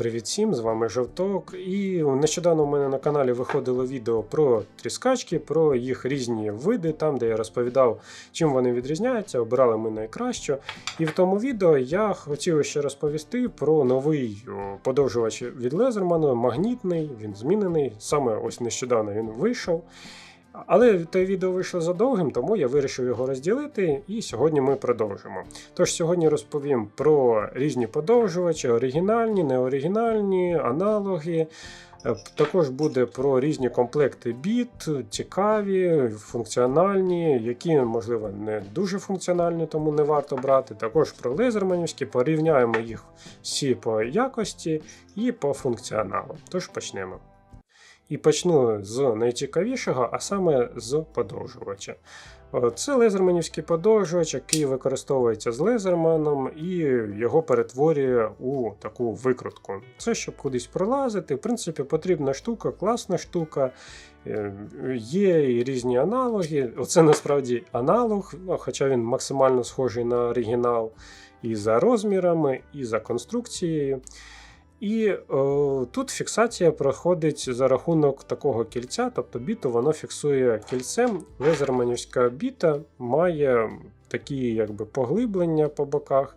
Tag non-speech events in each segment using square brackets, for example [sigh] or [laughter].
Привіт всім, з вами Жовток. І нещодавно у мене на каналі виходило відео про тріскачки, про їх різні види, там де я розповідав, чим вони відрізняються, обирали ми найкраще. І в тому відео я хотів ще розповісти про новий подовжувач від Лезермана, магнітний, він змінений. Саме ось нещодавно він вийшов. Але те відео вийшло задовгим, тому я вирішив його розділити, і сьогодні ми продовжимо. Тож сьогодні розповім про різні подовжувачі, оригінальні, неоригінальні, аналоги. Е, Також буде про різні комплекти біт, цікаві, функціональні, які, можливо, не дуже функціональні, тому не варто брати. Також про лезерманівські, порівняємо їх всі по якості і по функціоналу. Тож почнемо. І почну з найцікавішого, а саме з подовжувача. Е, Це лезерманівський подовжувач, який використовується з лезерманом і його перетворює у таку викрутку. Це щоб кудись пролазити. В принципі, потрібна штука, класна штука. Е, Є і різні аналоги. Оце насправді аналог, ну, хоча він максимально схожий на оригінал і за розмірами, і за конструкцією. І о, тут фіксація проходить за рахунок такого кільця, тобто біту воно фіксує кільцем. Лезерманівська біта має такі якби, поглиблення по боках,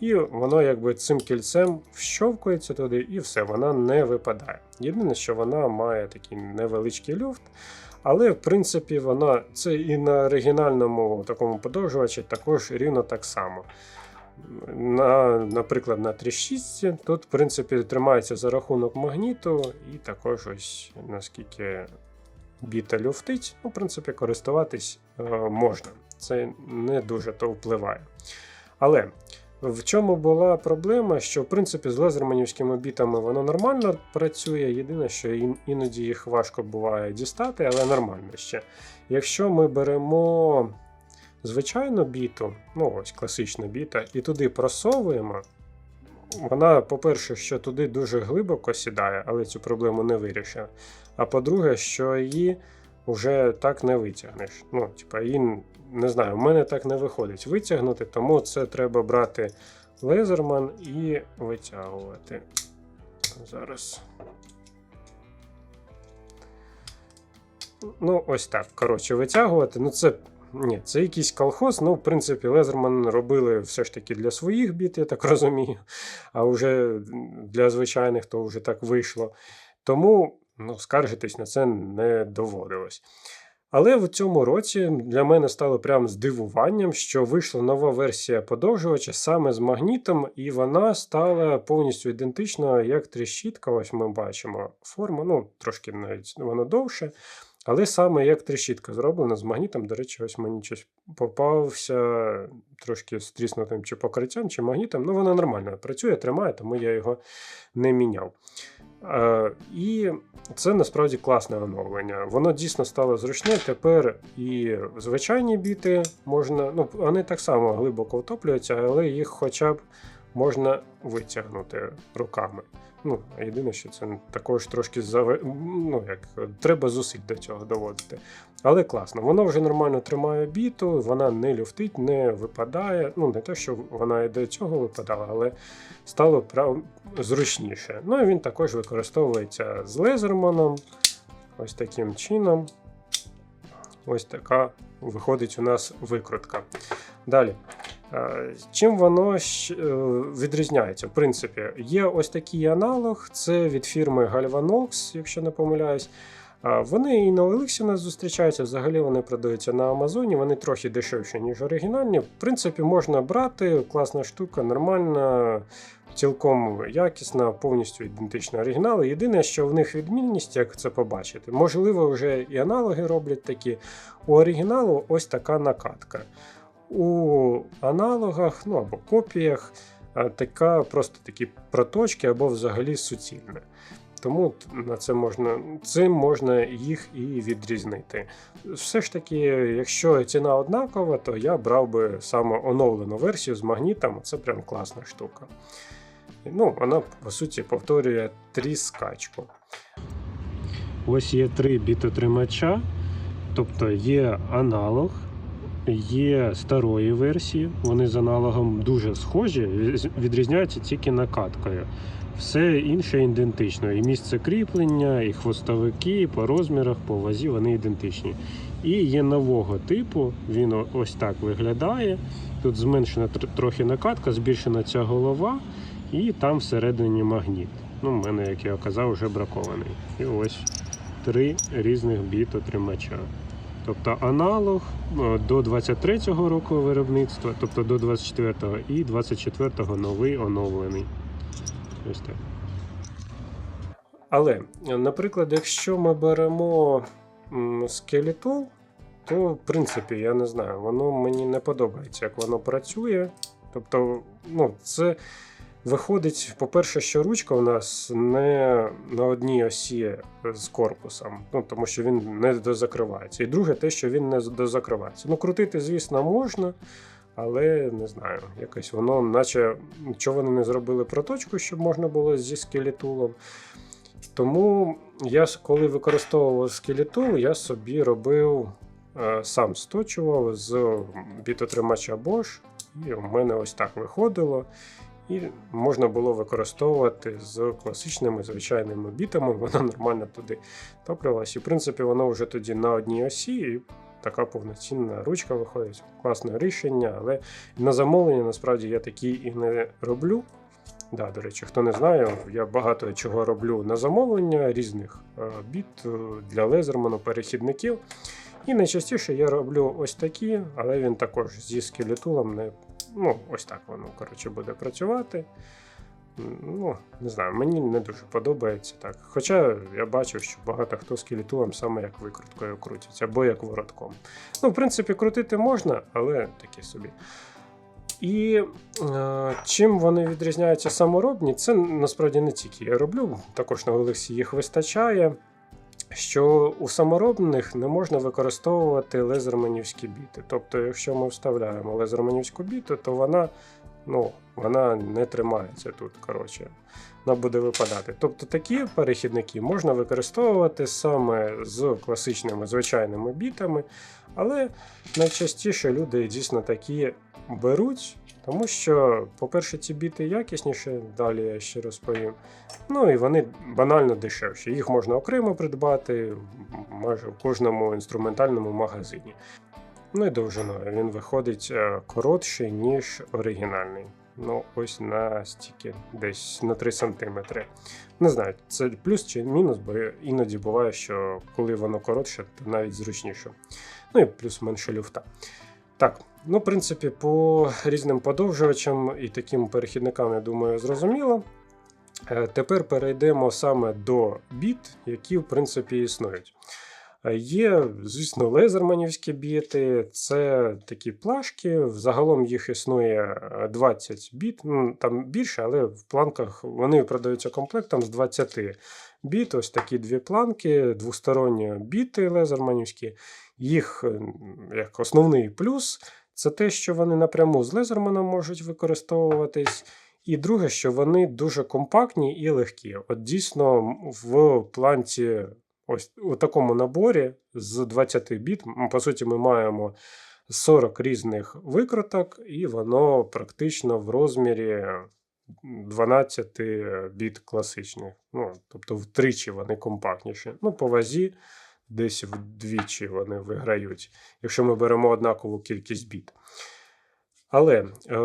і воно якби цим кільцем вщовкується туди, і все, вона не випадає. Єдине, що вона має такий невеличкий люфт. Але в принципі вона це і на оригінальному такому подовжувачі також рівно так само. На, Наприклад, на 3.6 тут, в принципі, тримається за рахунок магніту, і також ось наскільки біта люфтить, ну, в принципі, користуватись е, можна. Це не дуже то впливає. Але в чому була проблема, що в принципі з лазерманівськими бітами воно нормально працює. Єдине, що іноді їх важко буває дістати, але нормально ще. Якщо ми беремо звичайну біту, ну ось класична біта, і туди просовуємо. Вона, по-перше, що туди дуже глибоко сідає, але цю проблему не вирішує. А по-друге, що її вже так не витягнеш. Ну, типа, її, не знаю, в мене так не виходить витягнути, тому це треба брати лезерман і витягувати. Зараз. Ну, ось так. Коротше, витягувати. Ну, це ні, це якийсь колхоз. Ну, в принципі, Лезерман робили все ж таки для своїх біт, я так [laughs] розумію. А вже для звичайних то вже так вийшло. Тому ну, скаржитись на це не доводилось. Але в цьому році для мене стало прям здивуванням, що вийшла нова версія подовжувача саме з магнітом, і вона стала повністю ідентична, як тріщітка. Ось ми бачимо форму, ну трошки навіть воно довше. Але саме як трещітка зроблена з магнітом, до речі, ось мені щось попався трошки з тріснутим чи покриттям, чи магнітом. Ну, воно нормально працює, тримає, тому я його не міняв. Е, і це насправді класне оновлення. Воно дійсно стало зручне. Тепер і звичайні біти можна, ну, вони так само глибоко втоплюються, але їх хоча б можна витягнути руками. Ну, єдине, що це також трошки заве... ну, як, треба зусиль до цього доводити. Але класно, воно вже нормально тримає біту, вона не люфтить, не випадає. Ну, не те, що вона і до цього випадала, але стало прав... зручніше. Ну і він також використовується з лезерманом. Ось таким чином. Ось така виходить у нас викрутка. Далі. Е, Чим воно е, відрізняється? В принципі, є ось такий аналог, це від фірми Galvanox, якщо не помиляюсь. Вони і на у нас зустрічаються, взагалі вони продаються на Амазоні, вони трохи дешевші, ніж оригінальні. В принципі, можна брати, класна штука, нормальна, цілком якісна, повністю ідентична оригіналу. Єдине, що в них відмінність, як це побачити, можливо, вже і аналоги роблять такі. У оригіналу ось така накатка. У аналогах, ну або копіях, така просто такі проточки або взагалі суцільне. Тому на це можна, цим можна їх і відрізнити. Все ж таки, якщо ціна однакова, то я брав би саме оновлену версію з магнітом, це прям класна штука. Ну, вона, по суті, повторює тріскачку. Ось є три бітотримача, тобто є аналог, є старої версії, вони з аналогом дуже схожі, відрізняються тільки накаткою. Все інше ідентично. І місце кріплення, і хвостовики, і по розмірах, по вазі вони ідентичні. І є нового типу, він ось так виглядає. Тут зменшена трохи накатка, збільшена ця голова, і там всередині магніт. Ну, в мене, як я казав, вже бракований. І ось три різних бітотримача. Тобто аналог е, до 23-го року виробництва, тобто до 24-го, і 24-го новий оновлений. Ось так. Але, наприклад, якщо ми беремо м, то в принципі я не знаю, воно мені не подобається, як воно працює. Тобто, ну, це виходить, по-перше, що ручка у нас не на одній осі з корпусом, ну, тому що він не дозакривається. І друге, те, що він не дозакривається. Ну, крутити, звісно, можна. Але не знаю, якось воно, наче нічого вони не зробили проточку, щоб можна було зі скелетулом. Тому я коли використовував скелетул, я собі робив е, сам сточував з бітотримача Bosch, і у мене ось так виходило. І можна було використовувати з класичними звичайними бітами, воно нормально туди топлювалося. І в принципі, воно вже тоді на одній осі, і така повноцінна ручка виходить. Класне рішення, але на замовлення насправді я такі і не роблю. Да, до речі, хто не знає, я багато чого роблю на замовлення різних е, біт е, для лезерману, перехідників. І найчастіше я роблю ось такі, але він також зі скелетулом не. Ну, ось так воно коротше, буде працювати. Ну, не знаю, мені не дуже подобається так. Хоча я бачив, що багато хто скелетулом саме як викруткою крутять, або як воротком. Ну, в принципі, крутити можна, але такі собі. І е, чим вони відрізняються саморобні, це насправді не тільки я роблю, також на Олексі їх вистачає. Що у саморобних не можна використовувати лезерманівські біти. Тобто, якщо ми вставляємо лезерманівську біту, то вона, ну, вона не тримається тут. коротше. Вона буде випадати. Тобто такі перехідники можна використовувати саме з класичними звичайними бітами, але найчастіше люди дійсно такі беруть, тому що, по-перше, ці біти якісніші, далі я ще розповім. Ну і вони банально дешевші. Їх можна окремо придбати майже в кожному інструментальному магазині. Ну і довжиною він виходить е, коротший, ніж оригінальний. Ну, ось на стільки, десь на 3 см. Не знаю, це плюс чи мінус, бо іноді буває, що коли воно коротше, то навіть зручніше. Ну і плюс менше люфта. Так, ну, в принципі, по різним подовжувачам і таким перехідникам, я думаю, зрозуміло. Е, Тепер перейдемо саме до біт, які в принципі існують. Е, Є, звісно, лезерманівські біти, це такі плашки. Загалом їх існує е, 20 біт, ну там більше, але в планках вони продаються комплектом з 20 біт. Ось такі дві планки, двосторонні біти лезерманівські. Їх е, як основний плюс це те, що вони напряму з лезерманом можуть використовуватись. І друге, що вони дуже компактні і легкі. От дійсно в планці, ось у такому наборі з 20 біт, по суті, ми маємо 40 різних викруток, і воно практично в розмірі 12 біт класичних. Ну, тобто втричі вони компактніші. Ну, по вазі десь вдвічі вони виграють, якщо ми беремо однакову кількість біт. Але е,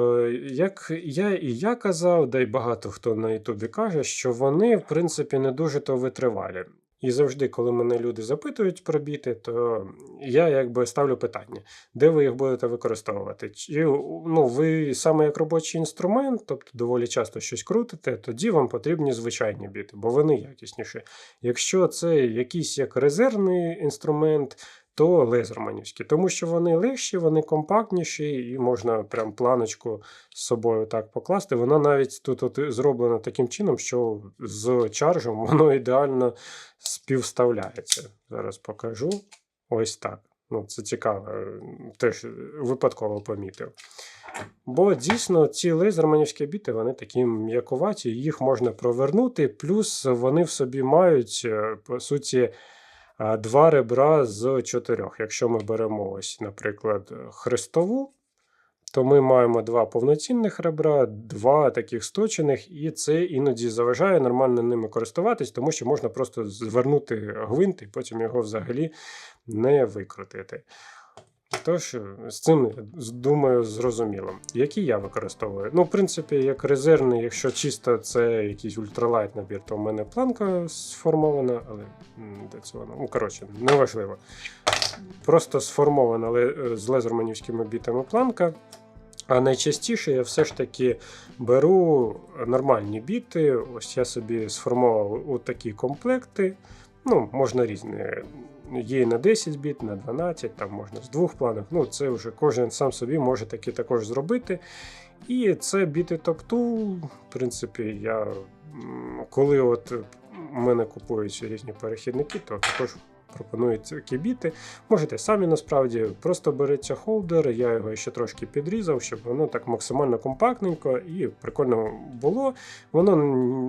як я і я казав, да й багато хто на Ютубі каже, що вони, в принципі, не дуже то витривалі. І завжди, коли мене люди запитують про біти, то я якби ставлю питання, де ви їх будете використовувати? Чи ну, ви саме як робочий інструмент, тобто доволі часто щось крутите, тоді вам потрібні звичайні біти, бо вони якісніші. Якщо це якийсь як резервний інструмент, то лезерманівські, тому що вони легші, вони компактніші, і можна прям планочку з собою так покласти. Вона навіть тут от зроблена таким чином, що з чаржем [laughs] воно ідеально співставляється. Зараз покажу. Ось так. Ну, це цікаво, теж випадково помітив. Бо дійсно ці лезерманівські біти, вони такі м'якуваті, їх можна провернути, плюс вони в собі мають, е, по суті, два ребра з чотирьох. Якщо ми беремо ось, наприклад, хрестову, то ми маємо два повноцінних ребра, два таких сточених, і це іноді заважає нормально ними користуватись, тому що можна просто звернути гвинт і потім його взагалі не викрутити. Тож, з цим, думаю, зрозуміло. Які я використовую? Ну, в принципі, як резервний, якщо чисто це якийсь ультралайт набір, то в мене планка сформована, але де це воно? Ну, коротше, неважливо. Просто сформована але з лезерманівськими бітами планка. А найчастіше я все ж таки беру нормальні біти. Ось я собі сформував такі комплекти. Ну, можна різні. Є на 10 біт, на 12, там можна з двох планок. Ну, це вже кожен сам собі може таки також зробити. І це біти топ-тул. В принципі, я коли от у мене купують різні перехідники, то також пропонують такі біти. Можете самі насправді просто береться холдер, я його ще трошки підрізав, щоб воно так максимально компактненько і прикольно було. Воно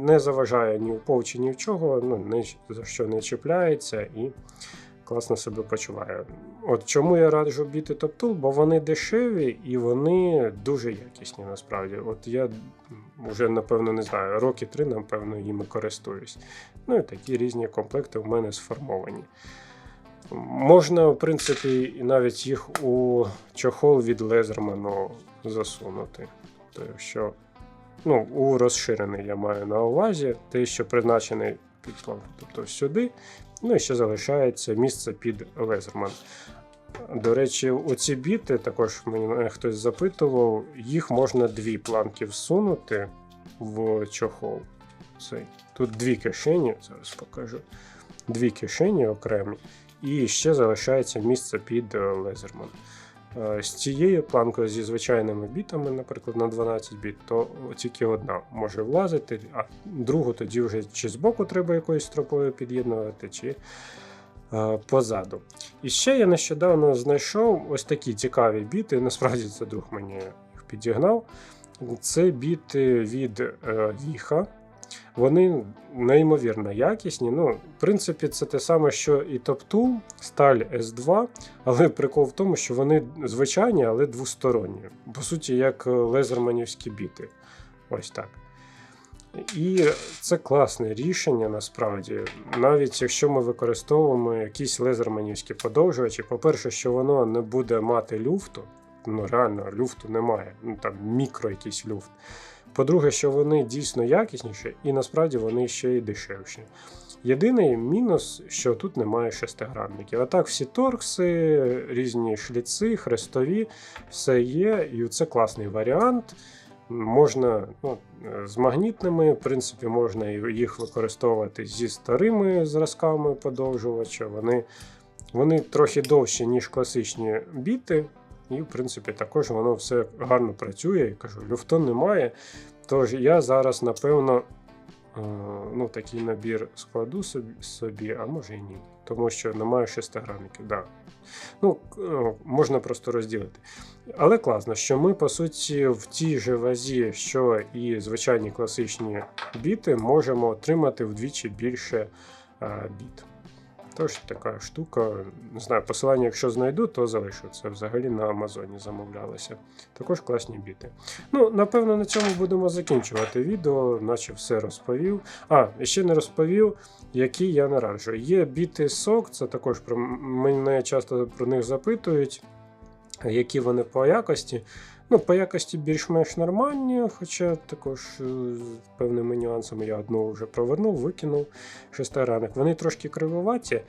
не заважає ні в повчі, ні в чого, ну, ні за що не чіпляється. і класно себе почуває. От чому я раджу біти топтул, бо вони дешеві і вони дуже якісні насправді. От я вже, напевно, не знаю, роки три, напевно, їми користуюсь. Ну і такі різні комплекти у мене сформовані. Можна, в принципі, навіть їх у чохол від Лезерману засунути. Тобто, що, ну, у розширений я маю на увазі, те, що призначений під тобто сюди, Ну і ще залишається місце під Лезерман. До речі, оці біти, також мені хтось запитував, їх можна дві планки всунути в чохол. Цей. Тут дві кишені, зараз покажу. Дві кишені окремі, і ще залишається місце під Лезерман. Е, з цією планкою зі звичайними бітами, наприклад, на 12 біт, то тільки одна може влазити, а другу тоді вже чи збоку треба якоюсь стропою під'єднувати, чи е, позаду. І ще я нещодавно знайшов ось такі цікаві біти. Насправді це друг мені їх підігнав. Це біти від е, Віха. Вони неймовірно якісні. Ну, В принципі, це те саме, що і Топту, сталь S2, але прикол в тому, що вони звичайні, але двосторонні. По суті, як лезерманівські біти. Ось так. І це класне рішення насправді. Навіть якщо ми використовуємо якісь лезерманівські подовжувачі, по-перше, що воно не буде мати люфту, ну реально люфту немає, ну там мікро якийсь люфт. По-друге, що вони дійсно якісніші, і насправді вони ще й дешевші. Єдиний мінус, що тут немає шестигранників. А так, всі торкси, різні шліци, хрестові, все є, і це класний варіант. Можна ну, з магнітними, в принципі, можна їх використовувати зі старими зразками подовжувача. Вони вони трохи довші, ніж класичні біти. І, в принципі, також воно все гарно працює. Кажу, люфту немає. Тож я зараз, напевно, е, ну, такий набір складу собі, а може і ні. Тому що немає шестигранників. Да. Ну, е, Можна просто розділити. Але класно, що ми, по суті, в тій же вазі, що і звичайні класичні біти, можемо отримати вдвічі більше е, біт. Тож така штука. Не знаю, посилання, якщо знайду, то залишу. Це взагалі на Амазоні замовлялося. Також класні біти. Ну, напевно, на цьому будемо закінчувати відео, наче все розповів. А, ще не розповів, які я нараджу. Є біти сок, це також про мене часто про них запитують, які вони по якості. Ну, По якості більш-менш нормальні, хоча також е, з певними нюансами я одну вже провернув, викинув шестиранок. Вони трошки кривоваті.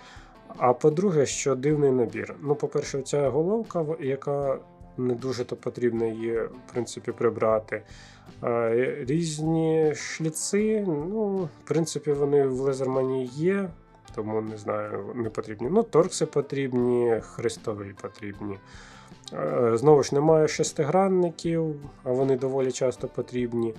А по-друге, що дивний набір. Ну, по-перше, ця головка, яка не дуже то потрібно її в принципі, прибрати. Різні шліци, ну, в принципі, вони в лезермані є, тому не знаю, не потрібні. Ну, торкси потрібні, хрестові потрібні. Е, знову ж немає шестигранників, а вони доволі часто потрібні.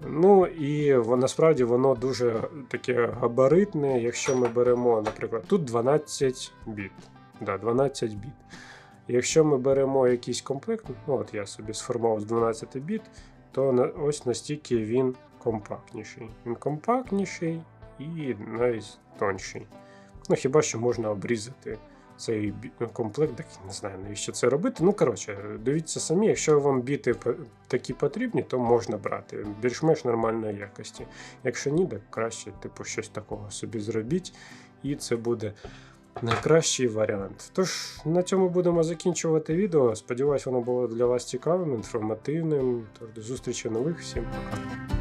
Ну і насправді воно дуже таке габаритне, якщо ми беремо, наприклад, тут 12 біт. Да, 12 біт. Якщо ми беремо якийсь комплект, ну от я собі сформував з 12 біт, то ось настільки він компактніший. Він компактніший і навіть тонший. Ну Хіба що можна обрізати цей комплект, так не знаю навіщо це робити. Ну, коротше, дивіться самі, якщо вам біти такі потрібні, то можна брати більш-менш нормальної якості. Якщо ні, так краще, типу, щось такого собі зробіть, і це буде найкращий варіант. Тож на цьому будемо закінчувати відео. Сподіваюсь, воно було для вас цікавим, інформативним. Тож до зустрічі нових. Всім пока.